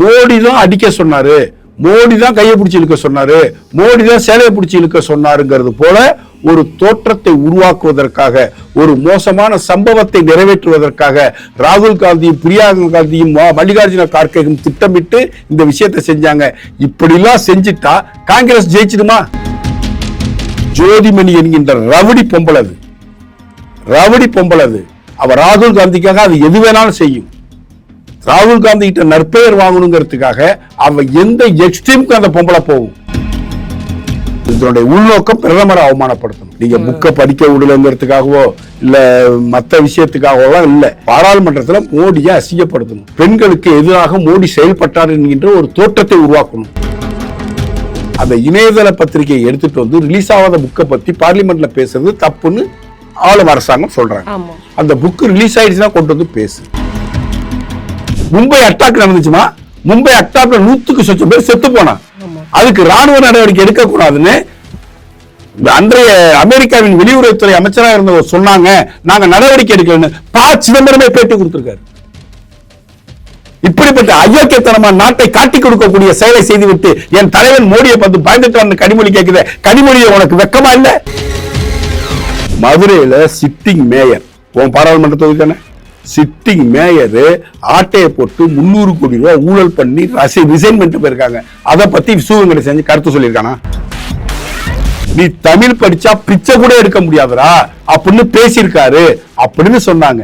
மோடி தான் அடிக்க சொன்னாரு. மோடி தான் கையை பிடிச்சி இழுக்க சொன்னாரு. மோடி தான் சேலையை பிடிச்சி இழுக்க சொன்னாருங்கிறது போல ஒரு தோற்றத்தை உருவாக்குவதற்காக ஒரு மோசமான சம்பவத்தை நிறைவேற்றுவதற்காக ராகுல் காந்தியும் பிரியா காந்தியும் மல்லிகார்ஜுன கார்கேயும் திட்டமிட்டு இந்த விஷயத்தை செஞ்சாங்க. இப்படிலாம் செஞ்சுட்டா காங்கிரஸ் ஜெயிச்சிடுமா? ஜோதிமணி என்கின்ற ரவுடி பொம்பளது அது. ரவுடி பொம்பளது அது. அவ ராகுல் காந்திக்காக அது எது வேணாலும் செய்யும். ராகுல் காந்தி கிட்ட நற்பெயர் வாங்கணுங்கிறதுக்காக அவ எந்த எக்ஸ்ட்ரீமுக்கு அந்த பொம்பளை போகும். இதனுடைய உள்நோக்கம் பிரதமரை அவமானப்படுத்தணும். நீங்க புக்கை படிக்க விடலங்கிறதுக்காகவோ இல்ல மத்த விஷயத்துக்காகவோ இல்ல பாராளுமன்றத்துல மோடியை அசிங்கப்படுத்தணும். பெண்களுக்கு எதிராக மோடி செயல்பட்டார் என்கின்ற ஒரு தோற்றத்தை உருவாக்கணும். அந்த இணையதள பத்திரிகையை எடுத்துட்டு வந்து ரிலீஸ் ஆகாத புக்கை பத்தி பார்லிமெண்ட்ல பேசுறது தப்புன்னு ஆளும் அரசாங்கம் சொல்றாங்க. அந்த புக் ரிலீஸ் ஆயிடுச்சுன்னா கொண்டு வந்து பேசு. மும்பை அட்டாக் நடந்துச்சுமா மும்பை அட்டாக்ல நூத்துக்கு சொச்சம் பேர் செத்து போனான் அதுக்கு ராணுவ நடவடிக்கை எடுக்கக்கூடாதுன்னு அன்றைய அமெரிக்காவின் வெளியுறவுத்துறை அமைச்சராக இருந்தவர் சொன்னாங்க. நாங்க நடவடிக்கை எடுக்கலன்னு ப சிதம்பரமே பேட்டி கொடுத்திருக்காரு. இப்படிப்பட்ட அயோக்கியத்தனமான நாட்டை காட்டி கொடுக்கக்கூடிய செயலை செய்துவிட்டு என் தலைவன் மோடியை பார்த்து பயந்துட்டு கனிமொழி கேக்குது. கனிமொழியை உனக்கு வெக்கமா இல்ல? மதுரையில சிட்டிங் மேயர் உன் பாராளுமன்ற தொகுதி தானே சிட்டிங் மேயர் ஆட்டையை போட்டு முந்நூறு கோடி ரூபாய் ஊழல் பண்ணி ரிசைன் பண்ணிட்டு போயிருக்காங்க. அதை பத்தி சிவகங்கை செஞ்சு கருத்து சொல்லியிருக்கானா? நீ தமிழ் படிச்சா பிச்சை கூட எடுக்க முடியாதுடா அப்படின்னு பேசியிருக்காரு அப்படின்னு சொன்னாங்க.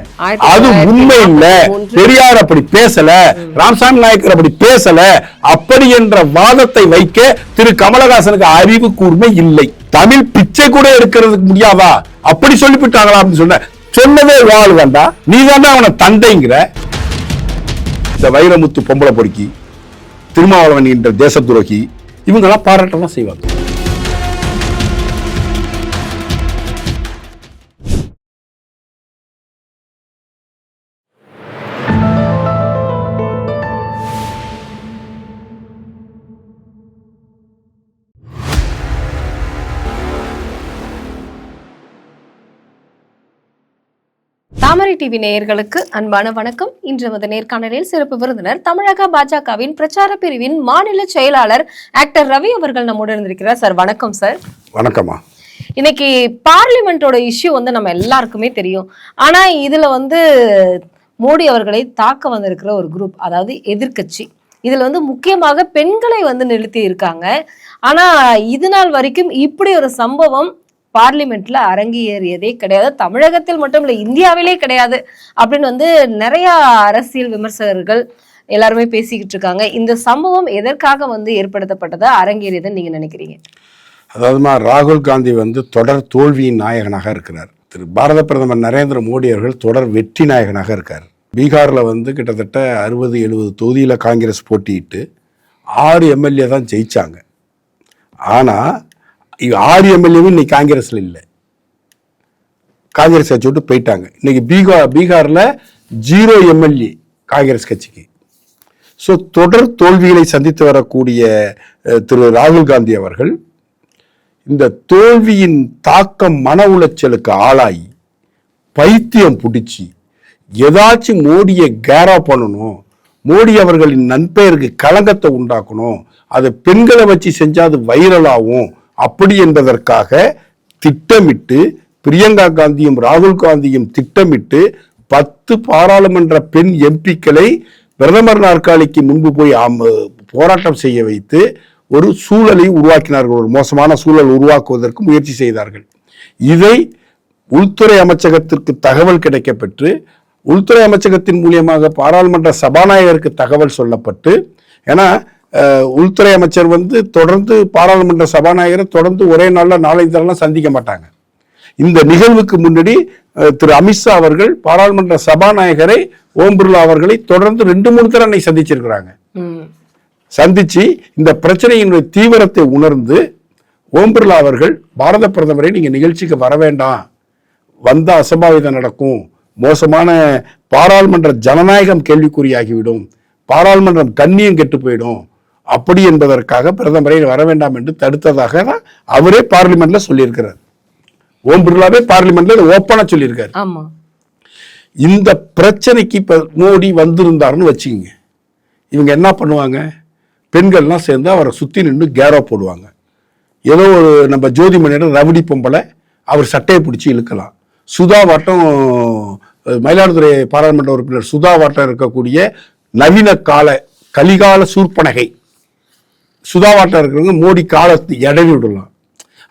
அது உண்மை இல்ல. பெரியார் அப்படி பேசல ராமசாமி நாயக்கர் அப்படி பேசல. அப்படி என்ற வாதத்தை வைக்க திரு கமலஹாசனுக்கு அறிவு கூர்மை இல்லை. தமிழ் பிச்சை கூட எடுக்கிறதுக்கு முடியாதா? அப்படி சொல்லிவிட்டாங்களா அப்படின்னு சொன்ன சொன்னதே வாழ் வேண்டாம் நீ தாண்டா அவனை தந்தைங்கிற. இந்த வைரமுத்து பொம்பளை பொறுக்கி திருமாவளவன் என்ற தேச துரோகி இவங்கெல்லாம் பாராட்டலாம் செய்வாங்க. டிவி நேயர்களுக்கு அன்பான வணக்கம். இன்று நமது நேர்காணலில் சிறப்பு விருந்தினர் தமிழக பாஜகவின் பிரச்சார பிரிவின் மாநில செயலாளர் ஆக்டர் ரவி அவர்கள் நம்முடன் இருந்திருக்கிறார் சார் வணக்கம் சார். வணக்கம்மா. இன்னைக்கு பார்லிமெண்டோட இஷ்யூ வந்து நம்ம எல்லாருக்குமே தெரியும். ஆனா இதுல வந்து மோடி அவர்களை தாக்க வந்திருக்கிற ஒரு குரூப் அதாவது எதிர்க்கட்சி. இதுல வந்து முக்கியமாக பெண்களை வந்து நிறுத்தி இருக்காங்க ஆனா இது நாள் வரைக்கும் இப்படி ஒரு சம்பவம் பார்லிமெண்ட்ல அரங்கேறியதே கிடையாது. தமிழகத்தில் மட்டும் இல்லை இந்தியாவிலே கிடையாது அப்படின்னு வந்து நிறைய அரசியல் விமர்சகர்கள் எல்லாருமே பேசிக்கிட்டு இருக்காங்க. இந்த சம்பவம் எதற்காக வந்து ஏற்படுத்தப்பட்டது அரங்கேறியதுன்னு நீங்க நினைக்கிறீங்க? அதாவதுமா ராகுல் காந்தி வந்து தொடர் தோல்வியின் நாயகனாக இருக்கிறார். திரு பாரத பிரதமர் நரேந்திர மோடி அவர்கள் தொடர் வெற்றி நாயகனாக இருக்கார். பீகாரில் வந்து கிட்டத்தட்ட அறுபது எழுபது தொகுதியில் காங்கிரஸ் போட்டியிட்டு ஆறு எம்எல்ஏ தான் ஜெயிச்சாங்க. ஆனால் ஆறு எம்எல்ஏவும் இன்னைக்கு காங்கிரஸில் இல்லை. காங்கிரஸ் கட்சி விட்டு போயிட்டாங்க. இன்னைக்கு பீகார் பீகாரில் ஜீரோ எம்எல்ஏ காங்கிரஸ் கட்சிக்கு. ஸோ தொடர் தோல்விகளை சந்தித்து வரக்கூடிய திரு ராகுல் காந்தி அவர்கள் இந்த தோல்வியின் தாக்கம் மன உளைச்சலுக்கு ஆளாகி பைத்தியம் பிடிச்சி ஏதாச்சும் மோடியை கேரா பண்ணணும் மோடி அவர்களின் நன்பெயருக்கு களங்கத்தை உண்டாக்கணும் அதை பெண்களை வச்சு செஞ்சால் அது வைரலாகும் அப்படி என்பதற்காக திட்டமிட்டு பிரியங்கா காந்தியும் ராகுல் காந்தியும் திட்டமிட்டு பத்து பாராளுமன்ற பெண் எம்பிக்களை பிரதமர் நாற்காலிக்கு முன்பு போய் போராட்டம் செய்ய வைத்து ஒரு சூழலை உருவாக்கினார்கள். ஒரு மோசமான சூழல் உருவாக்குவதற்கு முயற்சி செய்தார்கள். இதை உள்துறை அமைச்சகத்திற்கு தகவல் கிடைக்கப்பெற்று உள்துறை அமைச்சகத்தின் மூலியமாக பாராளுமன்ற சபாநாயகருக்கு தகவல் சொல்லப்பட்டு ஏன்னா உள்துறை அமைச்சர் வந்து தொடர்ந்து பாராளுமன்ற சபாநாயகரை தொடர்ந்து ஒரே நாள்ல நாலஞ்சு தரலாம் சந்திக்க மாட்டாங்க. இந்த நிகழ்வுக்கு முன்னாடி திரு அமித்ஷா அவர்கள் பாராளுமன்ற சபாநாயகரை ஓம் பிர்லா அவர்களை தொடர்ந்து ரெண்டு மூணு தடவை அன்னைக்கு சந்திச்சிருக்கிறாங்க. சந்திச்சு இந்த பிரச்சனையினுடைய தீவிரத்தை உணர்ந்து ஓம் பிர்லா அவர்கள் பாரத பிரதமரை நீங்க நிகழ்ச்சிக்கு வர வேண்டாம். வந்தா அசம்பாவிதம் நடக்கும். மோசமான பாராளுமன்ற ஜனநாயகம் கேள்விக்குறியாகிவிடும். பாராளுமன்றம் கண்ணியம் கெட்டு போயிடும். அப்படி என்பதற்காக பிரதமரை வர வேண்டாம் என்று தடுத்ததாக தான் அவரே பார்லிமெண்ட்ல சொல்லியிருக்கிறார். ஓம் பிர்லாவே பார்லிமெண்ட்ல இதை ஓப்பனா சொல்லியிருக்காரு. இந்த பிரச்சனைக்கு இப்ப மோடி வந்திருந்தாருன்னு வச்சுக்கோங்க. இவங்க என்ன பண்ணுவாங்க? பெண்கள்லாம் சேர்ந்து அவரை சுற்றி நின்று கேரோ போடுவாங்க. ஏதோ ஒரு நம்ம ஜோதிமணியிடம் ரவுடி பொம்பளை அவர் சட்டையை பிடிச்சி இழுக்கலாம். சுதா வாட்டம் மயிலாடுதுறை பாராளுமன்ற உறுப்பினர் சுதா வாட்டம் இருக்கக்கூடிய நவீன கால கலிகால சூர்பனகை. சுதாவாட்டம் இருக்கிறவங்க மோடி காலத்து இடையில விடலாம்.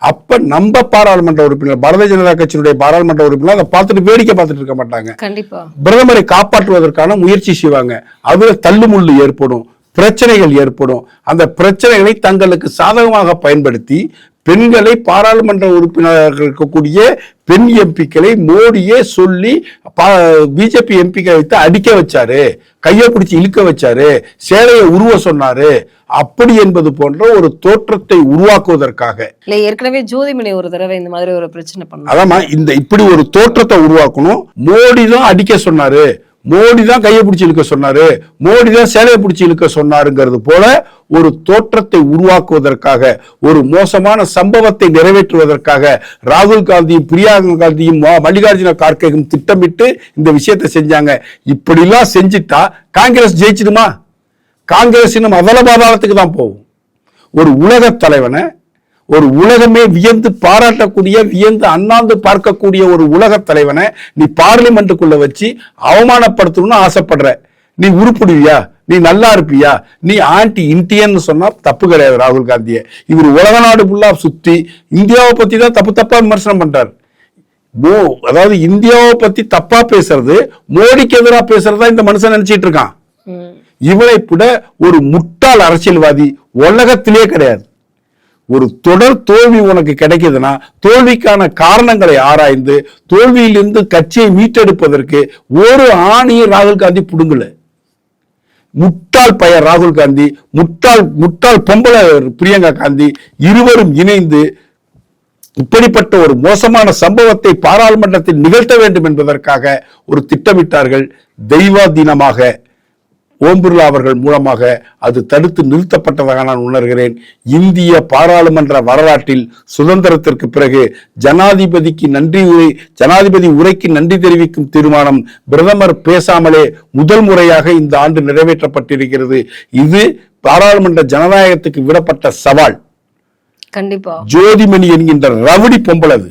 அப்ப நம்ம பாராளுமன்ற உறுப்பினர் பாரதிய ஜனதா கட்சியினுடைய பாராளுமன்ற உறுப்பினர் அதை பார்த்துட்டு வேடிக்கை பார்த்துட்டு இருக்க மாட்டாங்க. கண்டிப்பா. பிரதமரை காப்பாற்றுவதற்கான முயற்சி செய்வாங்க. அதுல தள்ளுமுள்ளு ஏற்படும் பிரச்சனைகள் ஏற்படும். அந்த பிரச்சனைகளை தங்களுக்கு சாதகமாக பயன்படுத்தி பெண்களை பாராளுமன்ற உறுப்பினர்கள் இருக்கக்கூடிய பெண் எம்பிக்களை மோடியே சொல்லி பிஜேபி எம்பிக்களை வைத்து அடிக்க வச்சாரு கையை பிடிச்சி இழுக்க வச்சாரு சேலையை உருவ சொன்னாரு. அப்படி என்பது போன்ற ஒரு தோற்றத்தை உருவாக்குவதற்காக. இல்ல ஏற்கனவே ஜோதிமணி ஒரு தடவை இந்த மாதிரி ஒரு பிரச்சனை பண்ணாங்க அதாம்மா இந்த இப்படி ஒரு தோற்றத்தை உருவாக்கணும். மோடி தான் அடிக்க சொன்னாரு. மோடி தான் கையை பிடிச்சி இழுக்க சொன்னாரு. மோடி தான் சேலையை பிடிச்சி இழுக்க சொன்னாருங்கிறது போல ஒரு தோற்றத்தை உருவாக்குவதற்காக ஒரு மோசமான சம்பவத்தை நிறைவேற்றுவதற்காக ராகுல் காந்தியும் பிரியா காந்தியும் மல்லிகார்ஜுன கார்கேயும் திட்டமிட்டு இந்த விஷயத்தை செஞ்சாங்க. இப்படிலாம் செஞ்சிட்டா காங்கிரஸ் ஜெயிச்சிடுமா? காங்கிரஸ் இன்னும் அதல பாதாளத்துக்கு தான் போகும். ஒரு உலக தலைவனை ஒரு உலகமே வியந்து பாராட்டக்கூடிய வியந்து அண்ணாந்து பார்க்கக்கூடிய ஒரு உலக தலைவனை நீ பார்லிமெண்ட்டுக்குள்ள வச்சு அவமானப்படுத்தணும்னு ஆசைப்படுற. நீ உருப்பிடுவியா? நீ நல்லா இருப்பியா? நீ ஆன்டி இந்தியன்னு சொன்னா தப்பு கிடையாது ராகுல் காந்தியை. இவர் உலக நாடு ஃபுல்லா சுத்தி இந்தியாவை பத்தி தான் தப்பு தப்பா விமர்சனம் பண்றாரு. மோ அதாவது இந்தியாவை பத்தி தப்பா பேசுறது மோடிக்கு எதிராக பேசுறதா இந்த மனுஷன் நினைச்சிட்டு இருக்கான். ம். இவளை விட ஒரு முட்டாள் அரசியல்வாதி உலகத்திலே கிடையாது. ஒரு தொடர் தோல்வி உனக்கு கிடைக்குதுன்னா தோல்விக்கான காரணங்களை ஆராய்ந்து தோல்வியிலிருந்து கட்சியை மீட்டெடுப்பதற்கு ஒரு ஆணியை ராகுல் காந்தி புடுங்கல. முட்டாள் பையன் ராகுல் காந்தி முட்டாள் முட்டாள் பொம்பளை பிரியங்கா காந்தி இருவரும் இணைந்து இப்படிப்பட்ட ஒரு மோசமான சம்பவத்தை பாராளுமன்றத்தில் நிகழ்த்த வேண்டும் என்பதற்காக ஒரு திட்டமிட்டார்கள் தெய்வாதீனமாக. ஓம் பிர்லா அவர்கள் மூலமாக அது தடுத்து நிறுத்தப்பட்டதாக நான் உணர்கிறேன். இந்திய பாராளுமன்ற வரலாற்றில் சுதந்திரத்திற்கு பிறகு ஜனாதிபதிக்கு நன்றி உரை ஜனாதிபதி உரைக்கு நன்றி தெரிவிக்கும் தீர்மானம் பிரதமர் பேசாமலே முதல் முறையாக இந்த ஆண்டு நிறைவேற்றப்பட்டிருக்கிறது. இது பாராளுமன்ற ஜனநாயகத்துக்கு விடப்பட்ட சவால். கண்டிப்பா. ஜோதிமணி என்கின்ற ரவுடி பொம்பளது.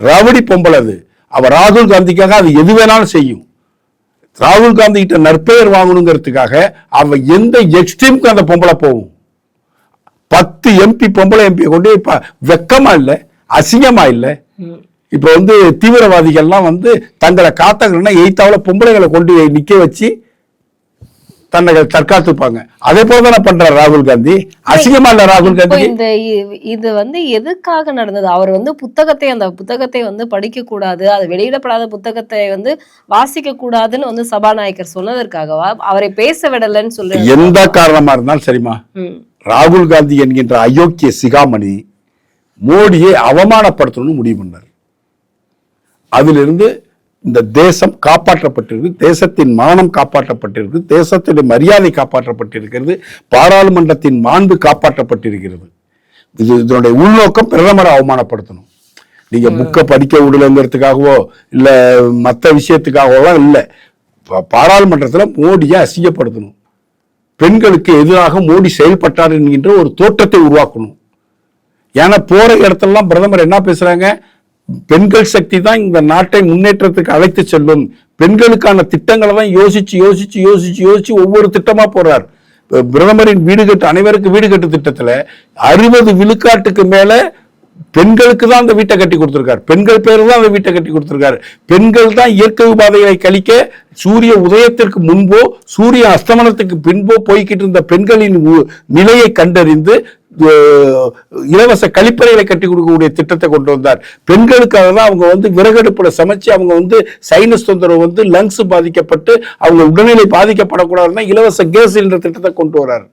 ரவுடி பொம்பளது. அவ ராகுல் காந்திக்காக அது எது வேணாலும் செய்யும். ராகுல் காந்தி கிட்ட நற்பெயர் வாங்கணுங்கிறதுக்காக அவ எந்த எக்ஸ்ட்ரீமுக்கு அந்த பொம்பளை போகும். பத்து எம்பி பொம்பளை எம்பியை கொண்டு இப்போ இப்ப வெக்கமா இல்லை அசிங்கமா இல்லை. இப்ப வந்து தீவிரவாதிகள்லாம் வந்து தங்களை காத்தாங்கன்னா எய்த்தாவில் பொம்பளைகளை கொண்டு நிற்க நிக்க வச்சு தன்னை தற்காத்துப்பாங்க. அதே போல தானே பண்றாரு ராகுல் காந்தி. அசிங்கமா இல்ல ராகுல் காந்தி இந்த இது வந்து எதுக்காக நடந்தது? அவர் வந்து புத்தகத்தை அந்த புத்தகத்தை வந்து படிக்க கூடாது அது வெளியிடப்படாத புத்தகத்தை வந்து வாசிக்க கூடாதுன்னு வந்து சபாநாயகர் சொன்னதற்காகவா? அவரை பேச விடலன்னு சொல்லி எந்த காரணமா இருந்தாலும் சரிம்மா. ம். ராகுல் காந்தி என்கின்ற அயோக்கிய சிகாமணி மோடியை அவமானப்படுத்தணும்னு முடிவு பண்ணார். அதிலிருந்து இந்த தேசம் காப்பாற்றப்பட்டிருக்கு தேசத்தின் மானம் காப்பாற்றப்பட்டிருக்கு தேசத்தின் மரியாதை காப்பாற்றப்பட்டிருக்கிறது பாராளுமன்றத்தின் மாண்பு காப்பாற்றப்பட்டிருக்கிறது. இது இதனுடைய உள்நோக்கம் பிரதமரை அவமானப்படுத்தணும். நீங்க புக்கை படிக்க விடலங்கிறதுக்காகவோ இல்ல மற்ற விஷயத்துக்காகவோ இல்ல பாராளுமன்றத்துல மோடியை அசிங்கப்படுத்தணும். பெண்களுக்கு எதிராக மோடி செயல்பட்டார் என்கின்ற ஒரு தோற்றத்தை உருவாக்கணும். ஏன்னா போற இடத்தெல்லாம் பிரதமர் என்ன பேசுறாங்க? பெண்கள் சக்தி தான் இந்த நாட்டை முன்னேற்றத்துக்கு அழைத்து செல்லும். பெண்களுக்கான திட்டங்களை தான் யோசிச்சு யோசிச்சு யோசிச்சு யோசிச்சு ஒவ்வொரு திட்டமா போறார் பிரதமரின் வீடு கட்டு அனைவருக்கு வீடு கட்டு திட்டத்துல அறுபது விழுக்காட்டுக்கு மேல பெண்களுக்கு தான் அந்த வீட்டை கட்டி கொடுத்திருக்காரு. பெண்கள் பேர் தான் அந்த வீட்டை கட்டி கொடுத்திருக்காரு. பெண்கள் தான் இயற்கை உபாதைகளை கழிக்க சூரிய உதயத்திற்கு முன்போ சூரிய அஸ்தமனத்துக்கு பின்போ போய்கிட்டு இருந்த பெண்களின் நிலையை கண்டறிந்து இலவச கழிப்பறைகளை கட்டி கொடுக்கக்கூடிய திட்டத்தை கொண்டு வந்தார். பெண்களுக்காக தான் அவங்க வந்து விறகடுப்புல சமைச்சு அவங்க வந்து சைனஸ் தொந்தரவு வந்து லங்ஸ் பாதிக்கப்பட்டு அவங்க உடல்நிலை பாதிக்கப்படக்கூடாதுன்னா இலவச கேஸ் சிலிண்டர் திட்டத்தை கொண்டு வரார்.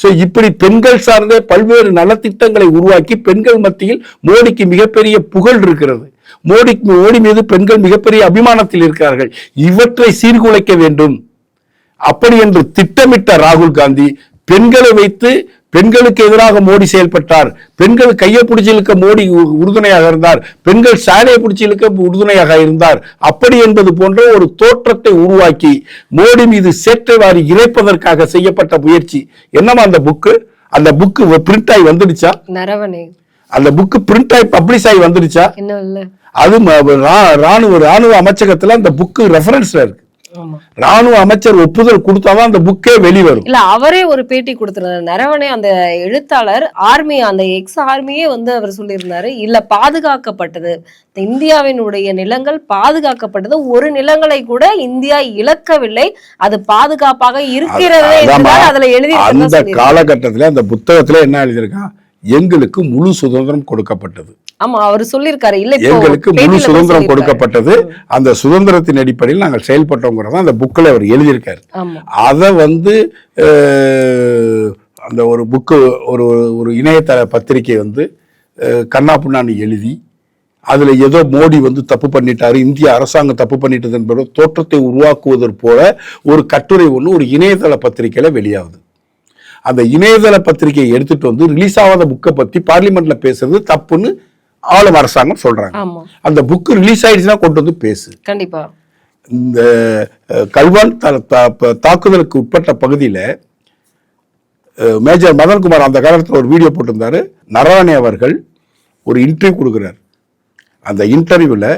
சோ இப்படி பெண்கள் சார்ந்த பல்வேறு நலத்திட்டங்களை உருவாக்கி பெண்கள் மத்தியில் மோடிக்கு மிகப்பெரிய புகழ் இருக்கிறது. மோடி மோடி மீது பெண்கள் மிகப்பெரிய அபிமானத்தில் இருக்கிறார்கள். இவற்றை சீர்குலைக்க வேண்டும். அப்படி என்று திட்டமிட்ட ராகுல் காந்தி பெண்களை வைத்து பெண்களுக்கு எதிராக மோடி செயல்பட்டார். பெண்கள் கையை பிடிச்சி இழுக்க மோடி உறுதுணையாக இருந்தார். பெண்கள் சாலையை பிடிச்சி இழுக்க உறுதுணையாக இருந்தார். அப்படி என்பது போன்ற ஒரு தோற்றத்தை உருவாக்கி மோடி மீது சேற்றை வாரி இறைப்பதற்காக செய்யப்பட்ட முயற்சி. என்னமா அந்த புக்கு அந்த புக்கு பிரிண்ட் ஆகி வந்துடுச்சா? நரவனே. அந்த புக்கு பிரிண்ட் ஆகி பப்ளிஷ் ஆகி வந்துடுச்சா? அது ராணுவ ராணுவ அமைச்சகத்துல அந்த புக்கு ரெஃபரன்ஸ்ல இருக்கு. ராணுவ அமைச்சர் ஒப்புதல் கொடுத்தாதான் அந்த புக்கே வெளிவரும். இல்ல அவரே ஒரு பேட்டி கொடுத்திருந்தாரு. நரவனே அந்த எழுத்தாளர் ஆர்மி அந்த எக்ஸ் ஆர்மியே வந்து அவர் சொல்லியிருந்தாரு இல்ல பாதுகாக்கப்பட்டது. இந்தியாவினுடைய நிலங்கள் பாதுகாக்கப்பட்டது. ஒரு நிலங்களை கூட இந்தியா இழக்கவில்லை. அது பாதுகாப்பாக இருக்கிறது அதுல எழுதி அந்த காலகட்டத்துல அந்த புத்தகத்துல என்ன எழுதியிருக்கான் எங்களுக்கு முழு சுதந்திரம் கொடுக்கப்பட்டது. ஆமா அவர் சொல்லியிருக்காரு. இல்ல எங்களுக்கு முழு சுதந்திரம். கொடுக்கப்பட்டது. அந்த சுதந்திரத்தின் அடிப்படையில் நாங்கள் செயல்பட்டோங்கிறத அந்த புக்கில் அவர் எழுதியிருக்காரு. அதை வந்து அந்த ஒரு புக்கு ஒரு ஒரு இணையதள பத்திரிகை வந்து கண்ணா பின்னான்னு எழுதி அதுல ஏதோ மோடி வந்து தப்பு பண்ணிட்டாரு இந்திய அரசாங்கம் தப்பு பண்ணிட்டது என்பது தோற்றத்தை உருவாக்குவதற்கு போல ஒரு கட்டுரை ஒன்று ஒரு இணையதள பத்திரிகையில வெளியாகுது. அந்த இணையதள பத்திரிகையை எடுத்துட்டு வந்து ரிலீஸ் ஆகாத புக்கை பத்தி பார்லிமெண்ட்ல பேசுறது தப்புன்னு ஆளும் அரசாங்கம் சொல்றாங்க. அந்த புக்கு ரிலீஸ் ஆயிடுச்சுன்னா கொண்டு வந்து பேசு. கண்டிப்பா. இந்த கல்வான் தாக்குதலுக்கு உட்பட்ட பகுதியில் மேஜர் மதன்குமார் அந்த காலத்தில் ஒரு வீடியோ போட்டிருந்தாரு. நரவானே அவர்கள் ஒரு இன்டர்வியூ கொடுக்குறார். அந்த இன்டர்வியூவில்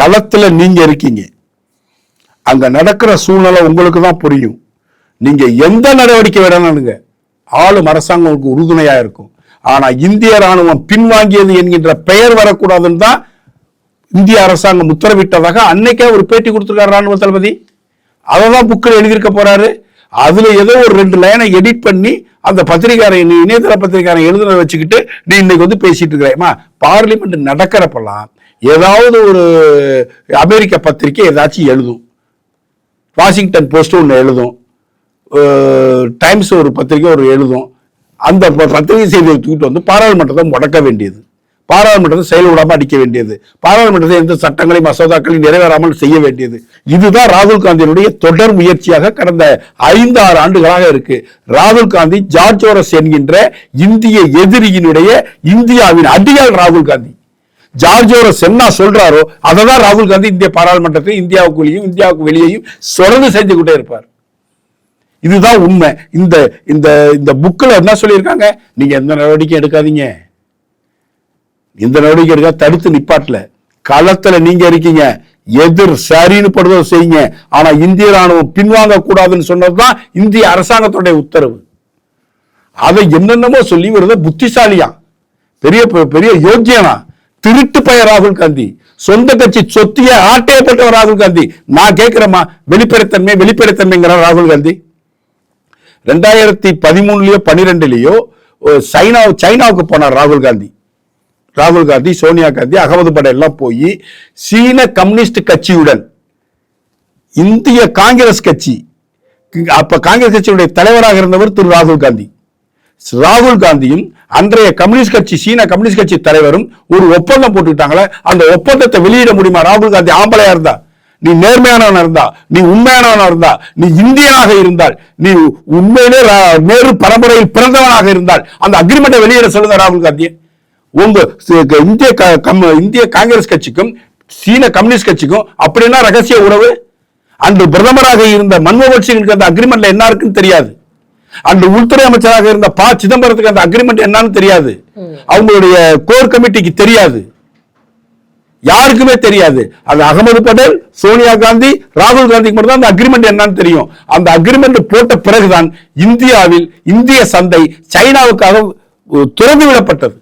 களத்தில் நீங்க இருக்கீங்க. அங்க நடக்கிற சூழ்நிலை உங்களுக்கு தான் புரியும். நீங்க எந்த நடவடிக்கை வேணாலுங்க ஆளும் அரசாங்கம் உங்களுக்கு உறுதுணையா இருக்கும். ஆனா இந்திய ராணுவம் பின்வாங்கியது என்கின்ற பெயர் வரக்கூடாதுன்னு தான் இந்திய அரசாங்கம் உத்தரவிட்டதாக அன்னைக்கே ஒரு பேட்டி கொடுத்துருக்காரு ராணுவ தளபதி. அதை தான் புக்கில் எழுதியிருக்க போறாரு. அதுல ஏதோ ஒரு ரெண்டு லைனை எடிட் பண்ணி அந்த பத்திரிகாரை நீ இணையதள பத்திரிகாரை எழுதுனதை வச்சுக்கிட்டு நீ இன்னைக்கு வந்து பேசிட்டு இருக்கிறேமா பார்லிமெண்ட் நடக்கிறப்பெல்லாம் ஏதாவது ஒரு அமெரிக்க பத்திரிக்கை ஏதாச்சும் எழுதும். வாஷிங்டன் போஸ்ட் ஒன்று எழுதும். டைம்ஸ் ஒரு பத்திரிக்கை ஒரு எழுதும். அந்த ப- பத்திரிகை செய்தியை தூக்கிட்டு வந்து பாராளுமன்றத்தை முடக்க வேண்டியது. பாராளுமன்றத்தை செயல் அடிக்க வேண்டியது. பாராளுமன்றத்தை எந்த சட்டங்களையும் மசோதாக்களையும் நிறைவேறாமல் செய்ய வேண்டியது. இதுதான் ராகுல் காந்தியினுடைய தொடர் முயற்சியாக கடந்த ஐந்து ஆறு ஆண்டுகளாக இருக்கு. ராகுல் காந்தி ஜார்ஜ் ஓரஸ் என்கின்ற இந்திய எதிரியினுடைய இந்தியாவின் அடியால் ராகுல் காந்தி. ஜார்ஜ் ஓரஸ் என்ன சொல்றாரோ அதை தான் ராகுல் காந்தி இந்திய பாராளுமன்றத்தில் இந்தியாவுக்குள்ளேயும் இந்தியாவுக்கு வெளியேயும் தொடர்ந்து செஞ்சு கொண்டே இருப்பார். இதுதான் உண்மை. இந்த இந்த இந்த புக்கில் என்ன சொல்லியிருக்காங்க? நீங்கள் எந்த நடவடிக்கையும் எடுக்காதீங்க. இந்த நடவடிக்கை எடுக்க தடுத்து நிப்பாட்டல. களத்தில் நீங்கள் இருக்கீங்க. எதிர் சரின்னு படுதோ செய்யுங்க. ஆனால் இந்திய ராணுவம் பின்வாங்க கூடாதுன்னு சொன்னதுதான் இந்திய அரசாங்கத்துடைய உத்தரவு. அதை என்னென்னமோ சொல்லி வருத புத்திசாலியா. பெரிய பெரிய யோக்கியனா. திருட்டு பய ராகுல் காந்தி. சொந்த கட்சி சொத்திய ஆட்டையப்பட்டவர் ராகுல் காந்தி. நான் கேட்கிறேம்மா வெளிப்படைத்தன்மை வெளிப்படைத்தன்மைங்கிற ராகுல் காந்தி. ரெண்டாயிரத்தி பதிமூணுலயோ பன்னிரெண்டுலயோ சைனா சைனாவுக்கு போனார் ராகுல் காந்தி. ராகுல் காந்தி சோனியா காந்தி அகமது படேல் எல்லாம் போய் சீன கம்யூனிஸ்ட் கட்சியுடன் இந்திய காங்கிரஸ் கட்சி அப்ப காங்கிரஸ் கட்சியுடைய தலைவராக இருந்தவர் திரு ராகுல் காந்தி. ராகுல் காந்தியும் அன்றைய கம்யூனிஸ்ட் கட்சி சீன கம்யூனிஸ்ட் கட்சி தலைவரும் ஒரு ஒப்பந்தம் போட்டுக்கிட்டாங்களே அந்த ஒப்பந்தத்தை வெளியிட முடியுமா? ராகுல் காந்தி ஆம்பளையா இருந்தா? நீ நேர்மையானவனா இருந்தா நீ உண்மையானவனா இருந்தா நீ இந்தியனாக இருந்தால் நீ உண்மையிலே நேரு பரம்பரையில் பிறந்தவனாக இருந்தால் அந்த அக்ரிமெண்ட்டை வெளியிட சொல்லுங்க ராகுல் காந்தி உங்க இந்திய இந்திய காங்கிரஸ் கட்சிக்கும் சீன கம்யூனிஸ்ட் கட்சிக்கும் அப்படின்னா ரகசிய உறவு? அன்று பிரதமராக இருந்த மன்மோகன் சிங்குக்கு அந்த அக்ரிமெண்ட்ல என்ன இருக்குன்னு தெரியாது. அன்று உள்துறை அமைச்சராக இருந்த ப சிதம்பரத்துக்கு அந்த அக்ரிமெண்ட் என்னன்னு தெரியாது. அவங்களுடைய கோர் கமிட்டிக்கு தெரியாது. யாருக்குமே தெரியாது. அது அகமது பட்டேல் சோனியா காந்தி ராகுல் காந்திக்கு மட்டும் தான் அந்த அக்ரிமெண்ட் என்னன்னு தெரியும். அந்த அக்ரிமெண்ட் போட்ட பிறகுதான் இந்தியாவில் இந்திய சந்தை சைனாவுக்காக அஹ், திறந்து விடப்பட்டது.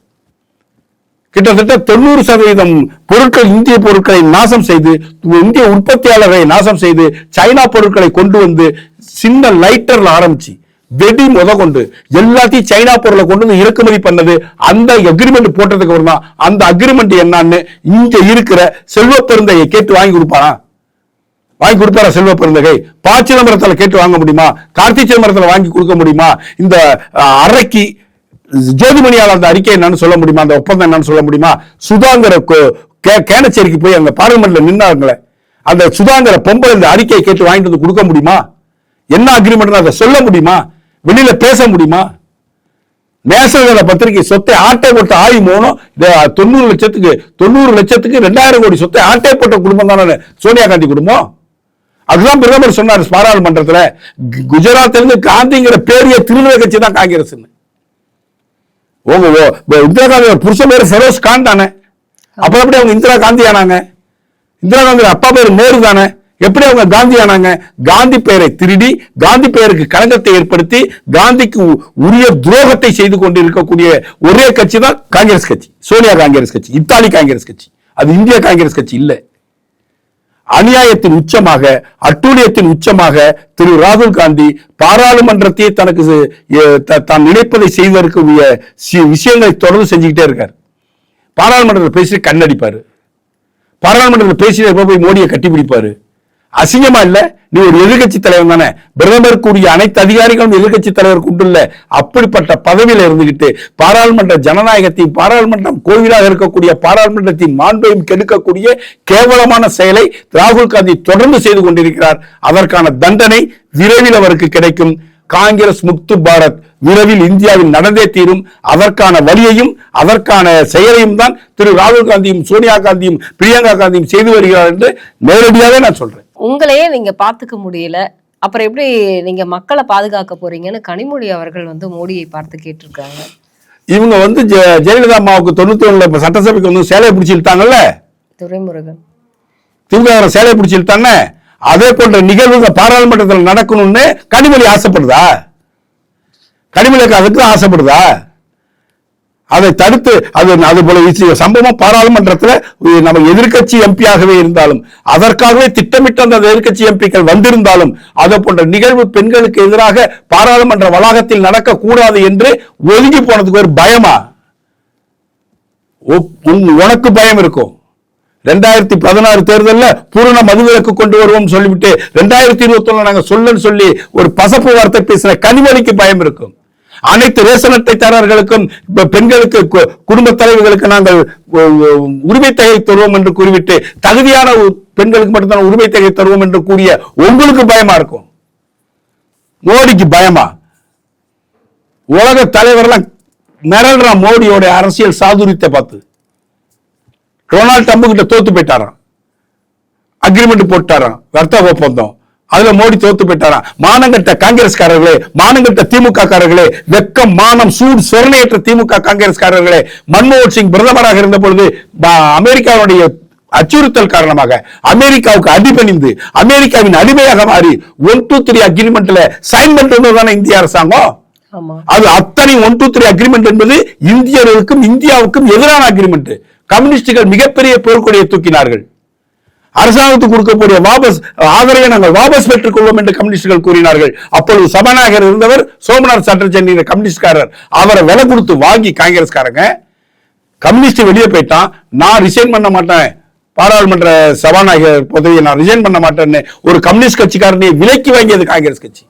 கிட்டத்தட்ட தொண்ணூறு சதவீதம் பொருட்கள் இந்திய பொருட்களை நாசம் செய்து இந்திய உற்பத்தியாளர்களை நாசம் செய்து சைனா பொருட்களை கொண்டு வந்து சின்ன லைட்டர்ல ஆரம்பிச்சு. வெடி முத கொண்டு எல்லாத்தையும் சைனா பொருளை கொண்டு வந்து இறக்குமதி பண்ணது அந்த அக்ரிமெண்ட் போட்டதுக்கு அப்புறம் தான் அந்த அக்ரிமெண்ட் என்னன்னு இங்க இருக்கிற செல்வ பெருந்தையை கேட்டு வாங்கி கொடுப்பானா? வாங்கி கொடுப்பாரா செல்வ பெருந்தகை பா சிதம்பரத்தில் கேட்டு வாங்க முடியுமா? கார்த்தி சிதம்பரத்தில் வாங்கி கொடுக்க முடியுமா? இந்த அரைக்கி ஜோதிமணியால் அந்த அறிக்கை என்னன்னு சொல்ல முடியுமா? அந்த ஒப்பந்தம் என்னன்னு சொல்ல முடியுமா? சுதாங்கர கோ- கே- கேனச்சேரிக்கு போய் அந்த பார்லிமெண்ட்ல நின்னாங்களே. அந்த சுதாங்கர பொம்பளை இந்த அறிக்கையை கேட்டு வாங்கிட்டு வந்து கொடுக்க முடியுமா? என்ன அக்ரிமெண்ட் அதை சொல்ல முடியுமா? வெளியில பேச முடியுமா? நேசகர பத்திரிகை சொத்தை ஆட்டை போட்ட ஆய் மூணும் இந்த தொண்ணூறு லட்சத்துக்கு தொண்ணூறு லட்சத்துக்கு ரெண்டாயிரம் கோடி சொத்தை ஆட்டை போட்ட குடும்பம் தானே சோனியா காந்தி குடும்பம். அதுதான் பிரதமர் சொன்னார் பாராளுமன்றத்தில். கு- குஜராத்ல இருந்து காந்திங்கிற பேரிய திருநிலை கட்சி தான் காங்கிரஸ் உங்க ஓ- இந்திரா காந்தி புருஷன் பேர் ஃபெரோஸ் கான் தானே? அப்புறம் எப்படி அவங்க இந்திரா காந்தி ஆனாங்க இந்திரா காந்தி அப்பா பேர் நேரு தானே? எப்படி அவங்க காந்தி ஆனாங்க? காந்தி பெயரை திருடி காந்தி பெயருக்கு களங்கத்தை ஏற்படுத்தி காந்திக்கு உரிய துரோகத்தை செய்து கொண்டிருக்கக்கூடிய ஒரே கட்சி தான் காங்கிரஸ் கட்சி. சோனியா காங்கிரஸ் கட்சி இத்தாலி காங்கிரஸ் கட்சி. அது இந்திய காங்கிரஸ் கட்சி இல்லை. அநியாயத்தின் உச்சமாக அட்டூழியத்தின் உச்சமாக திரு ராகுல் காந்தி பாராளுமன்றத்தை தனக்கு த- தான் நினைப்பதை செய்வதற்குரிய விஷயங்களை தொடர்ந்து செஞ்சுக்கிட்டே இருக்கார். பாராளுமன்றத்தில் பேசி கண்ணடிப்பாரு. பாராளுமன்றத்தில் பேசி போய் மோடியை கட்டிப்பிடிப்பாரு? அசிங்கமா இல்ல? நீ ஒரு எதிர்கட்சி தலைவர் தானே. பிரதமர் கூடிய அனைத்து அதிகாரிகளும் எதிர்கட்சி தலைவர் கொண்டுள்ள அப்படிப்பட்ட பதவியில இருந்துகிட்டு பாராளுமன்ற ஜனநாயகத்தையும் பாராளுமன்றம் கோவிலாக இருக்கக்கூடிய பாராளுமன்றத்தின் மாண்பையும் கெடுக்கக்கூடிய கேவலமான செயலை ராகுல் காந்தி தொடர்ந்து செய்து கொண்டிருக்கிறார். அதற்கான தண்டனை விரைவில் அவருக்கு கிடைக்கும். காங்கிரஸ் முக்து பாரத் விரைவில் இந்தியாவில் நடந்தே தீரும். அதற்கான வழியையும் அதற்கான செயலையும் தான் திரு ராகுல் காந்தியும் சோனியா காந்தியும் பிரியங்கா காந்தியும் செய்து வருகிறார் என்று நேரடியாகவே நான் சொல்றேன். உங்களையே நீங்க பாத்துக்க முடியல. அப்புறம் எப்படி நீங்க மக்களை பாதுகாக்க போறீங்கன்னு கனிமொழி அவர்கள் வந்து மோடியை பார்த்து கேட்டிருக்காங்க. இவங்க வந்து ஜெ- ஜெயலலிதா அம்மாவுக்கு தொண்ணூத்தி ஒண்ணுல இப்ப சட்டசபைக்கு வந்து சேலையை பிடிச்சி இழுத்தாங்கல்ல? துரைமுருகன். திமுக சேலையை பிடிச்சி இழுத்தாங்க. அதே போன்ற நிகழ்வுகள் பாராளுமன்றத்தில் நடக்கணும்னு கனிமொழி ஆசைப்படுதா? கனிமொழிக்கு அதுக்கு தான் ஆசைப்படுதா? அதை தடுத்து அது அது போல சம்பவம் பாராளுமன்றத்தில் நம்ம எதிர்க்கட்சி எம்பியாகவே இருந்தாலும் அதற்காகவே திட்டமிட்ட அந்த எதிர்கட்சி எம்பிக்கள் வந்திருந்தாலும் அது போன்ற நிகழ்வு பெண்களுக்கு எதிராக பாராளுமன்ற வளாகத்தில் நடக்கக்கூடாது என்று ஒதுங்கி போனதுக்கு ஒரு பயமா? உனக்கு பயம் இருக்கும். ரெண்டாயிரத்தி பதினாறு தேர்தலில் பூரண மதுவிலக்கு கொண்டு வருவோம் சொல்லிவிட்டு ரெண்டாயிரத்தி இருபத்தி ஒண்ணு நாங்க சொல்லன்னு சொல்லி ஒரு பசப்பு வார்த்தை பேசுகிற கனிமொழிக்கு பயம் இருக்கும். அனைத்து ரேஷன் அட்டைதாரர்களுக்கும் பெண்களுக்கு கு- குடும்ப தலைவர்களுக்கு நாங்கள் உரிமை தொகை தருவோம் என்று கூறிவிட்டு தகுதியான பெண்களுக்கு மட்டும்தான் உரிமை தொகை தருவோம் என்று கூறிய உங்களுக்கு பயமா இருக்கும்? மோடிக்கு பயமா? உலக தலைவர்லாம் மிரள்றான் மோடியோட அரசியல் சாதுரியத்தை பார்த்து. டொனால்ட் ட்ரம்ப் கிட்ட தோத்து போயிட்டாராம். அக்ரிமெண்ட் போட்டாராம். வர்த்தக ஒப்பந்தம். அதுல மோடி தோத்து போயிட்டாராம் மானங்கட்ட காங்கிரஸ்காரர்களே மானங்கட்ட திமுக காரர்களே வெக்கம் மானம் சூடு சொரணையற்ற திமுக காங்கிரஸ்காரர்களே மன்மோகன் சிங் பிரதமராக இருந்த பொழுது அமெரிக்காவுடைய அச்சுறுத்தல் காரணமாக அமெரிக்காவுக்கு அடிபணிந்து அமெரிக்காவின் அடிமையாக மாறி ஒன் டூ த்ரீ அக்ரிமெண்ட்ல சைன் பண்ணிட்டு தானே இந்திய அரசாங்கம்? அது அத்தனை ஒன் டூ த்ரீ அக்ரிமெண்ட் என்பது இந்தியர்களுக்கும் இந்தியாவுக்கும் எதிரான அக்ரிமெண்ட் கம்யூனிஸ்டுகள் மிகப்பெரிய போர்க்கொடியை தூக்கினார்கள். அரசாங்கத்துக்கு கொடுக்கக்கூடிய வாபஸ் ஆதரவை நாங்கள் வாபஸ் பெற்றுக் கொள்வோம் என்று கம்யூனிஸ்டுகள் கூறினார்கள். அப்பொழுது சபாநாயகர் இருந்தவர் சோமநாத் சட்டர்ஜி என்கிற கம்யூனிஸ்ட்காரர். அவரை விலை கொடுத்து வாங்கி காங்கிரஸ்காரங்க கம்யூனிஸ்ட் வெளியே போயிட்டான். நான் ரிசைன் பண்ண மாட்டேன். பாராளுமன்ற சபாநாயகர் பதவியை நான் ரிசைன் பண்ண மாட்டேன்னு ஒரு கம்யூனிஸ்ட் கட்சிக்காரனை விலைக்கு வாங்கியது காங்கிரஸ் கட்சி.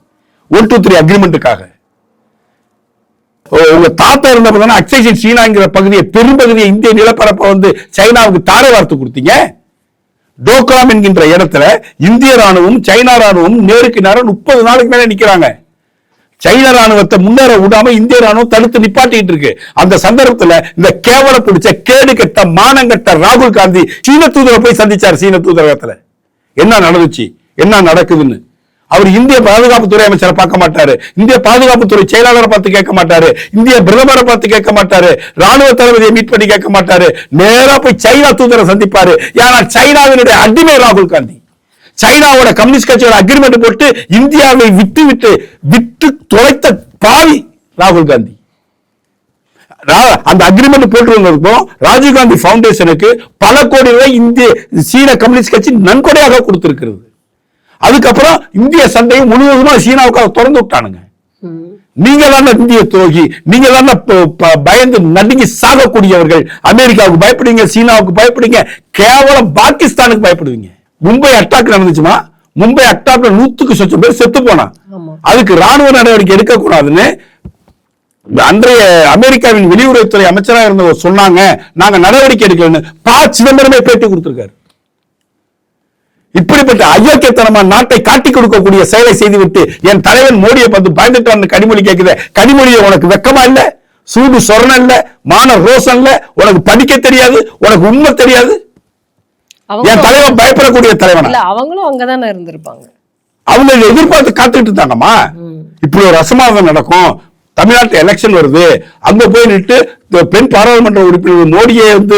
ஒன் டூ த்ரீ அக்ரிமெண்ட்டுக்காக ஓ, உங்க தாத்தா இருந்தப்ப அக்சைசின் சீனாங்கிற பகுதியை பெரும்பகுதியை இந்திய நிலப்பரப்பை வந்து சைனாவுக்கு தாரை வார்த்து கொடுத்தீங்க? டோக்லாம் என்கின்ற இடத்துல இந்திய ராணுவம் சைனா ராணுவம் நேருக்கு நேரம் முப்பது நாளுக்கு மேல நிக்கிறாங்க. சைன ராணுவத்தை முன்னேற விடாம இந்திய ராணுவம் தடுத்து நிப்பாட்டிட்டு இருக்கு. அந்த சந்தர்ப்பத்துல இந்த கேவல பிடிச்ச கேடு கெட்ட மானங்கட்ட ராகுல் காந்தி சீன தூதரை போய் சந்திச்சார் சீன தூதரகத்துல. என்ன நடந்துச்சு? என்ன நடக்குதுன்னு? அவர் இந்திய பாதுகாப்புத்துறை அமைச்சரை பார்க்க மாட்டாரு. இந்திய பாதுகாப்புத்துறை செயலாளரை பார்த்து கேட்க மாட்டாரு. இந்திய பிரதமரை பார்த்து கேட்க மாட்டாரு. ராணுவ தளபதியை மீட் பண்ணி கேட்க மாட்டாரு. நேரா போய் சைனா தூதரை சந்திப்பாரு. ஏன்னா சைனாவினுடைய அடிமை ராகுல் காந்தி. சைனாவோட கம்யூனிஸ்ட் கட்சியோட அக்ரிமெண்ட் போட்டு இந்தியாவை விட்டு விட்டு விட்டு தொலைத்த பாவி ராகுல் காந்தி. ரா- அந்த அக்ரிமெண்ட் போட்டிருந்ததுக்கும் ராஜீவ்காந்தி பவுண்டேஷனுக்கு பல கோடி ரூபாய் இந்திய சீன கம்யூனிஸ்ட் கட்சி நன்கொடையாக கொடுத்திருக்கிறது. அதுக்கப்புறம் இந்திய சந்தையை முழுவதுமா சீனாவுக்காக திறந்து விட்டானுங்க. நீங்க தானே இந்திய துரோகி நீங்க தானே பயந்து நடுங்கி சாகக்கூடியவர்கள் அமெரிக்காவுக்கு பயப்படுவீங்க சீனாவுக்கு பயப்படுவீங்க கேவலம் பாகிஸ்தானுக்கு பயப்படுவீங்க. மும்பை அட்டாக் நடந்துச்சுமா மும்பை அட்டாக்ல நூத்துக்கு சொச்சம் பேர் செத்து போனான். அதுக்கு ராணுவ நடவடிக்கை எடுக்கக்கூடாதுன்னு அன்றைய அமெரிக்காவின் வெளியுறவுத்துறை அமைச்சராக இருந்தவர் சொன்னாங்க. நாங்க நடவடிக்கை எடுக்கலன்னு ப சிதம்பரமே பேட்டி கொடுத்திருக்காரு. இப்படிப்பட்ட அயோக்கியத்தனமான நாட்டை காட்டி கொடுக்கக்கூடிய செயலை செய்துவிட்டு என் தலைவன் மோடியை பார்த்து பயந்துட்டு வந்து கனிமொழி கேக்குது. கனிமொழியை உனக்கு வெக்கமா இல்ல? சூடு சொரணம் இல்ல? மான ரோசம் இல்ல? உனக்கு படிக்க தெரியாது? உனக்கு உண்மை தெரியாது? என் தலைவன் பயப்படக்கூடிய தலைவனா? அவங்களும் அங்கதானே இருந்திருப்பாங்க. அவங்க எதிர்பார்த்து காத்துக்கிட்டு இருந்தாங்கம்மா. இப்படி ஒரு அசம்பாவிதம் நடக்கும். தமிழ்நாட்டில் எலெக்ஷன் வருது. அங்க போய் நிட்டு பெண் பாராளுமன்ற உறுப்பினர் மோடியை வந்து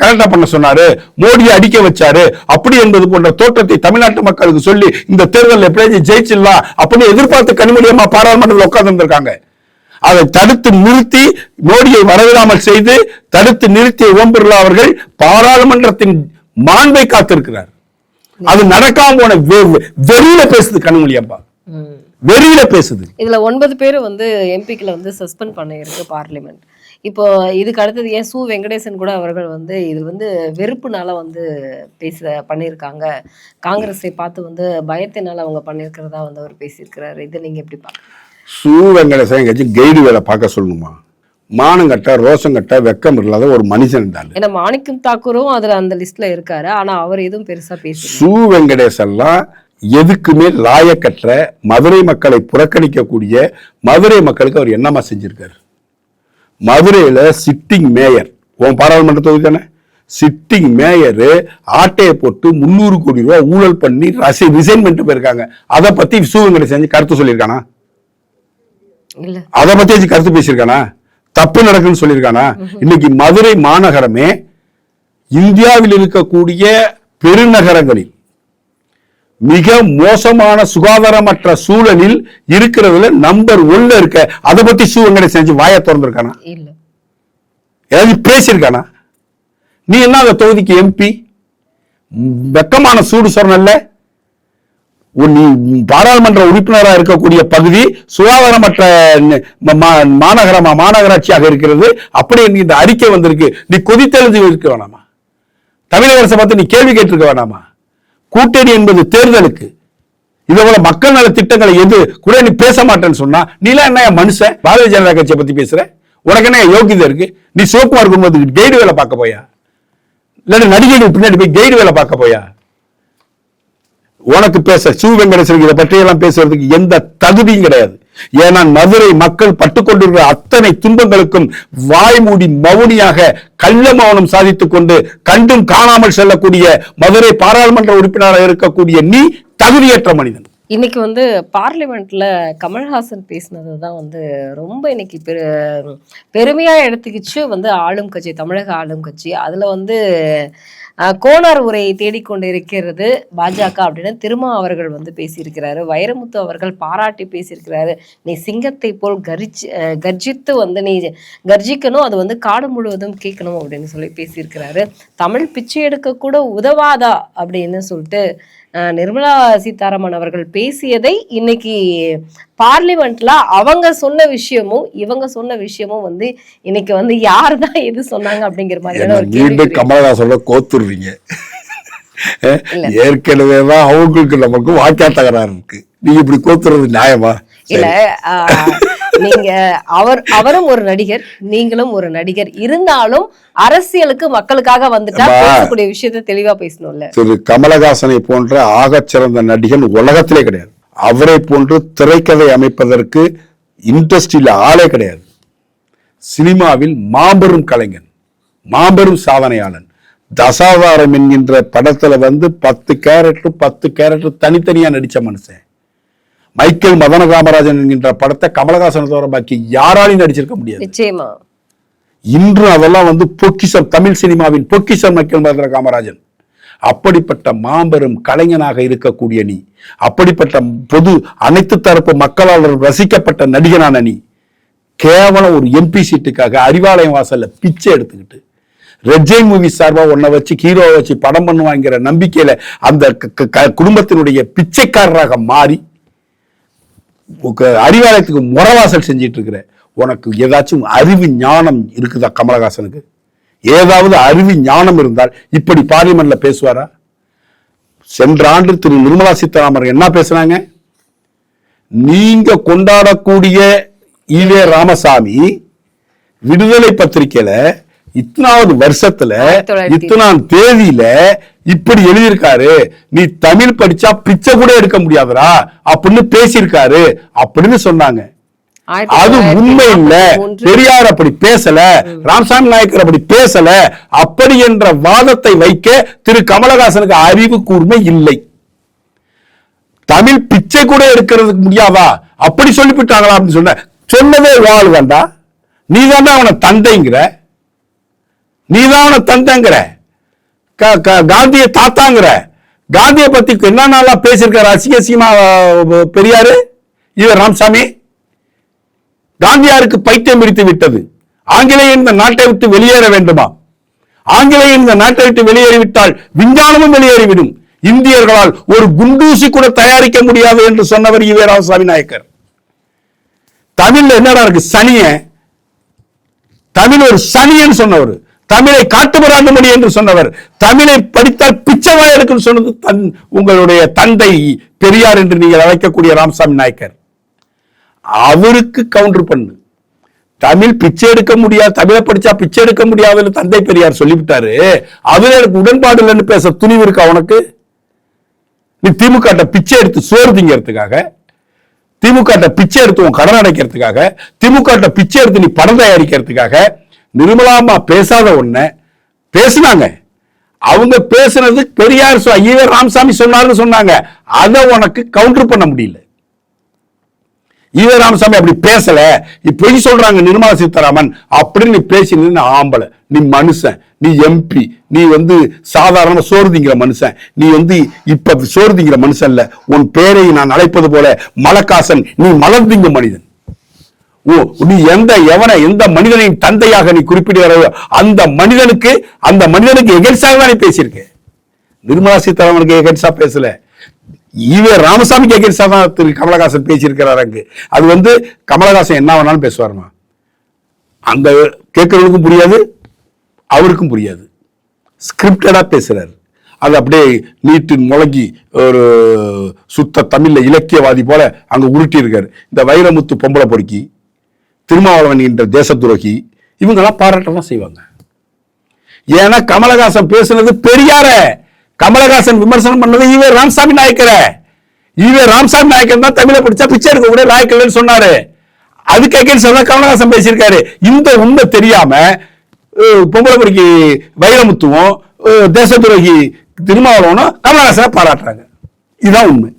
கனெக்டா பண்ண சொன்னாரு. மோடியை அடிக்க வச்சாரு. அப்படி என்பது போன்ற தோற்றத்தை தமிழ்நாட்டு மக்களுக்கு சொல்லி இந்த தேர்தலில் எப்படியாச்சும் ஜெயிச்சிடலாம்? அப்படின்னு எதிர்பார்த்து கனிமொழியம்மா பாராளுமன்றத்தில் உட்கார்ந்து இருந்திருக்காங்க. அதை தடுத்து நிறுத்தி மோடியை வரவிடாமல் செய்து தடுத்து நிறுத்திய ஓம் பிர்லா அவர்கள் பாராளுமன்றத்தின் மாண்பை காத்திருக்கிறார். அது நடக்காம போன வெறியில பேசுது கனிமொழி அம்மா வெறியில பேசுது. இதுல ஒன்பது பேர் வந்து எம்பிக்களை வந்து சஸ்பெண்ட் பண்ணியிருக்கு பார்லிமெண்ட் இப்போ இதுக்கு அடுத்தது ஏன் சு வெங்கடேசன் கூட அவர்கள் வந்து இது வந்து வெறுப்புனால வந்து பேச பண்ணியிருக்காங்க. காங்கிரஸை பார்த்து வந்து பயத்தினால அவங்க பண்ணியிருக்கிறதா வந்து அவர் பேசியிருக்கிறாரு. இதை நீங்க எப்படி பார்க்க சூ வெங்கடேசன் எங்கேயாச்சும் கைடு வேலை பார்க்க சொல்லணுமா? மானங்கட்ட ரோசங்கட்ட வெக்கம் இல்லாத ஒரு மனுஷன் இருந்தாலும் ஏன்னா மாணிக்கம் தாக்கூரும் அதுல அந்த லிஸ்ட்ல இருக்காரு. ஆனா அவர் எதுவும் பெருசா பேசல. சு வெங்கடேசன்லாம் எதுக்குமே லாயக்கற்ற மதுரை மக்களை புறக்கணிக்கக்கூடிய மதுரை மக்களுக்கு அவர் என்னமா செஞ்சிருக்காரு? மதுரையில சிட்டிங் மேயர் உன் பாராளுமன்ற தொகுதி தானே? சிட்டிங் மேயர் ஆட்டையை போட்டு முந்நூறு கோடி ரூபாய் ஊழல் பண்ணி ரசி ரிசைன் பண்ணிட்டு போயிருக்காங்க. அதை பத்தி வெங்கடேசன் செஞ்சு கருத்து சொல்லியிருக்கானா? அதை பத்தி கருத்து பேசியிருக்கானா? தப்பு நடக்குன்னு சொல்லியிருக்கானா? இன்னைக்கு மதுரை மாநகரமே இந்தியாவில் இருக்கக்கூடிய பெருநகரங்களில் மிக மோசமான சுகாதாரமற்ற சூழலில் இருக்கிறதுல நம்பர் ஒன்ல இருக்க. அதை பத்தி சு வெங்கடேசன் செஞ்சு வாயை திறந்திருக்கானா? ஏதாவது பேசியிருக்கானா? நீ என்ன அந்த தொகுதிக்கு எம்பி வெக்கமான சூடு சொன்னல்ல உன் நீ பாராளுமன்ற உறுப்பினராக இருக்கக்கூடிய பகுதி சுகாதாரமற்ற மாநகரமா மாநகராட்சியாக இருக்கிறது. அப்படி இந்த அறிக்கை வந்திருக்கு. நீ கொதித்தெழுந்து இருக்க வேணாமா? தமிழக அரசை பார்த்து நீ கேள்வி கேட்டிருக்க வேணாமா? கூட்டணி என்பது தேர்தலுக்கு. இதை போல மக்கள் நல திட்டங்களை எது கூட நீ பேச மாட்டேன்னு சொன்னா நீலாம் என்ன மனுஷன்? பாரதிய ஜனதா கட்சியை பத்தி பேசுற? உனக்கு என்ன யோகிதை இருக்கு? நீ சிவகுமார் குடும்பத்துக்கு கைடு வேலை பார்க்க போயா? இல்லாட்டி நடிகைகள் பின்னாடி போய் கைடு வேலை பார்க்க போயா? உனக்கு பேச சு. வெங்கடேசனுக்கு இதை பற்றியெல்லாம் பேசுறதுக்கு எந்த தகுதியும் கிடையாது. ஏன்னா மதுரை மக்கள் பட்டுக்கொண்டிருக்கிற அத்தனை துன்பங்களுக்கும் வாய்மூடி மவுனியாக மௌனியாக கள்ள மௌனம் சாதித்துக் கொண்டு கண்டும் காணாமல் செல்லக்கூடிய மதுரை பாராளுமன்ற உறுப்பினராக இருக்கக்கூடிய நீ தகுதியற்ற மனிதன். இன்னைக்கு வந்து பார்லிமெண்ட்ல கமல்ஹாசன் பேசினது தான் வந்து ரொம்ப இன்னைக்கு பெரு பெருமையா எடுத்துக்கிச்சு வந்து ஆளும் கட்சி தமிழக ஆளும் கட்சி. அதுல வந்து கோனார் உரையை தேடிக்கொண்டு இருக்கிறது பாஜக அப்படின்னு திருமா அவர்கள் வந்து பேசியிருக்கிறாரு. வைரமுத்து அவர்கள் பாராட்டி பேசியிருக்கிறாரு. நீ சிங்கத்தை போல் கர்ஜி கர்ஜித்து வந்து நீ கர்ஜிக்கணும் அது வந்து காடு முழுவதும் கேட்கணும் அப்படின்னு சொல்லி பேசியிருக்கிறாரு. தமிழ் பிச்சை எடுக்க கூட உதவாதா அப்படின்னு சொல்லிட்டு நிர்மலா சீதாராமன் அவர்கள் பேசியதை இன்னைக்கு பார்லிமெண்ட்ல அவங்க சொன்ன விஷயமும் இவங்க சொன்ன விஷயமும் வந்து இன்னைக்கு வந்து யார் தான் எது சொன்னாங்க அப்படிங்கிற கேள்வி மீண்டும் கோத்துடுறீங்க. இல்ல. ஏற்கனவே தான் அவங்களுக்கு நமக்கு வாக்கியா தகராறு இருக்கு. நீங்க இப்படி கோத்துறது நியாயமா? இல்ல நீங்க அவர் அவரும் ஒரு நடிகர் நீங்களும் ஒரு நடிகர். இருந்தாலும் அரசியலுக்கு மக்களுக்காக வந்துட்டா. பேசக்கூடிய விஷயத்த தெளிவா பேசணும்ல. திரு கமலஹாசனை போன்ற ஆகச் சிறந்த நடிகன் உலகத்திலே கிடையாது. அவரை போன்று திரைக்கதை அமைப்பதற்கு இண்டஸ்ட்ரியில ஆளே கிடையாது. சினிமாவில் மாபெரும் கலைஞன் மாபெரும் சாதனையாளன் தசாவதாரம் என்கின்ற படத்துல வந்து பத்து கேரக்டர் பத்து கேரக்டர் தனித்தனியா நடிச்ச மனுஷன். மைக்கேல் மதன காமராஜன் என்கின்ற படத்தை கமலஹாசனை தவிர பாக்கி யாராலையும் நடிச்சிருக்க முடியாது. நிச்சயமா. இன்று அதெல்லாம் வந்து பொக்கிஷம் தமிழ் சினிமாவின் பொக்கிஷம் மைக்கேல் மதுர காமராஜன் அப்படிப்பட்ட மாபெரும் கலைஞனாக இருக்கக்கூடிய நீ அப்படிப்பட்ட பொது அனைத்து தரப்பு மக்களால் ரசிக்கப்பட்ட நடிகனான நீ கேவலம் ஒரு எம்பி சீட்டுக்காக அறிவாலயம் வாசல்ல பிச்சை எடுத்துக்கிட்டு ரெட்ஜை மூவி சார்பா உன்னை வச்சு ஹீரோவை வச்சு படம் பண்ணுவாங்கிற நம்பிக்கையில அந்த குடும்பத்தினுடைய பிச்சைக்காரராக மாறி அறிவாலயத்துக்கு முறவாசல் செஞ்சிட்டு இருக்கிற உனக்கு ஏதாச்சும் அறிவு ஞானம் இருக்குதா கமலஹாசனுக்கு? ஏதாவது அறிவு ஞானம் இருந்தால் இப்படி பார்லிமெண்ட்ல பேசுவாரா? சென்ற ஆண்டு திரு நிர்மலா சீதாராமன் என்ன பேசுனாங்க? நீங்க கொண்டாடக்கூடிய ஈவே ராமசாமி விடுதலை பத்திரிக்கையில இத்தனாவது வருஷத்துல இத்தனாம் தேதியில இப்படி எழுதியிருக்காரு. நீ தமிழ் படிச்சா பிச்சை கூட எடுக்க முடியாதுடா அப்படின்னு பேசியிருக்காரு அப்படின்னு சொன்னாங்க. அது உண்மை இல்ல. பெரியார் அப்படி பேசல ராமசாமி நாயக்கர் அப்படி பேசல. அப்படி என்ற வாதத்தை வைக்க திரு கமலஹாசனுக்கு அறிவு கூர்மை இல்லை. தமிழ் பிச்சை கூட எடுக்கிறதுக்கு முடியாதா? அப்படி சொல்லிவிட்டாங்களா அப்படின்னு சொன்ன சொன்னதே வாழ் வேண்டா நீ அவனை தந்தைங்கிற. நீ அவனை தந்தைங்கிற காந்திய தாத்தாங்கிற. காந்தியை பத்தி என்ன நாளா பேசியிருக்காரு அசிங்க சீமா பெரியாரு? இவர் ராமசாமி. காந்தியாருக்கு பைத்தியம் பிடித்து விட்டது. ஆங்கிலேயன் இந்த நாட்டை விட்டு வெளியேற வேண்டுமா? ஆங்கிலேயர் இந்த நாட்டை விட்டு வெளியேறிவிட்டால் விஞ்ஞானமும் வெளியேறிவிடும். இந்தியர்களால் ஒரு குண்டூசி கூட தயாரிக்க முடியாது என்று சொன்னவர் இவே ராமசாமி நாயக்கர். தமிழ்ல என்னடா இருக்கு சனிய? தமிழ் ஒரு சனியன்னு சொன்னவர். தமிழை காட்டுமிராண்டு மொழி என்று சொன்னவர். தமிழை படித்தால் பிச்சைவாய் இருக்குன்னு சொன்னது தன் உங்களுடைய தந்தை பெரியார் என்று நீங்கள் அழைக்கக்கூடிய ராமசாமி நாயக்கர். அவருக்கு கவுண்டர் பண்ணு. தமிழ் பிச்சை எடுக்க முடியாது தமிழை படிச்சா பிச்சை எடுக்க முடியாதுன்னு தந்தை பெரியார் சொல்லிவிட்டாரு. அவர் எனக்கு உடன்பாடு இல்லைன்னு பேச துணிவு இருக்கா உனக்கு? நீ திமுக பிச்சை எடுத்து சோறு திங்கிறதுக்காக திமுக பிச்சை எடுத்து உன் கடன் அடைக்கிறதுக்காக திமுக பிச்சை எடுத்து நீ படம் தயாரிக்கிறதுக்காக நிர்மலாமா பேசாத ஒண்ண பேசுனாங்க. அவங்க பேசுனது பெரியார் சொ- ராமசாமி சொன்னாருன்னு சொன்னாங்க. அதை உனக்கு கவுண்டர் பண்ண முடியல. ஈவே ராமசாமி அப்படி பேசல. இப்படி பொய் சொல்றாங்க நிர்மலா சீதாராமன். அப்படின்னு நீ பேசினது ஆம்பளை. நீ மனுஷன். நீ எம்பி நீ வந்து சாதாரண சோறு திங்கிற மனுஷன். நீ வந்து இப்ப சோறு திங்கிற மனுஷன் இல்ல. உன் பேரை நான் அழைப்பது போல மலக்காசன் நீ மலர் திங்கும் மனிதன். நீ எந்த எவனை எந்த மனிதனின் தந்தையாக நீ குறிப்பிடுகிறாயோ அந்த மனிதனுக்கு அந்த மனிதனுக்கு எகென்ஸ்டாக தான் நீ பேசியிருக்க. நிர்மலா சீதாராமனுக்கு எகென்ஸ்டா பேசல. ஈவே ராமசாமிக்கு எகென்ஸ்டா தான் திரு கமலஹாசன் பேசியிருக்கிறார் அங்கு. அது வந்து கமலஹாசன் என்ன வேணாலும் பேசுவாருமா? அங்க கேட்கறவனுக்கும் புரியாது அவருக்கும் புரியாது. ஸ்கிரிப்டடா பேசுறாரு. அது அப்படியே நீட்டு முழங்கி ஒரு சுத்த தமிழ்ல இலக்கியவாதி போல அங்க உருட்டி இருக்காரு இந்த வைரமுத்து பொம்பளை பொறுக்கி. திருமாவளவன் என்ற தேச துரோகி இவங்கெல்லாம் பாராட்டலாம் செய்வாங்க. ஏன்னா கமலஹாசன் பேசுனது பெரியார. கமலஹாசன் விமர்சனம் பண்ணது இவே ராமசாமி நாயக்கர. இவே ராமசாமி நாயக்கர் தான் தமிழை படிச்சா பிச்சை எடுக்க கூட லாய்க்கலன்னு சொன்னாரு. அதுக்கு அகேன்ஸ்ட் தான் கமலஹாசன் பேசியிருக்காரு. இந்த உண்மை தெரியாம பொம்பளைக்குடிக்கு பொம்பளை வைரமுத்துவும் தேச துரோகி திருமாவளவனும் கமலஹாசனை பாராட்டுறாங்க. இதுதான் உண்மை.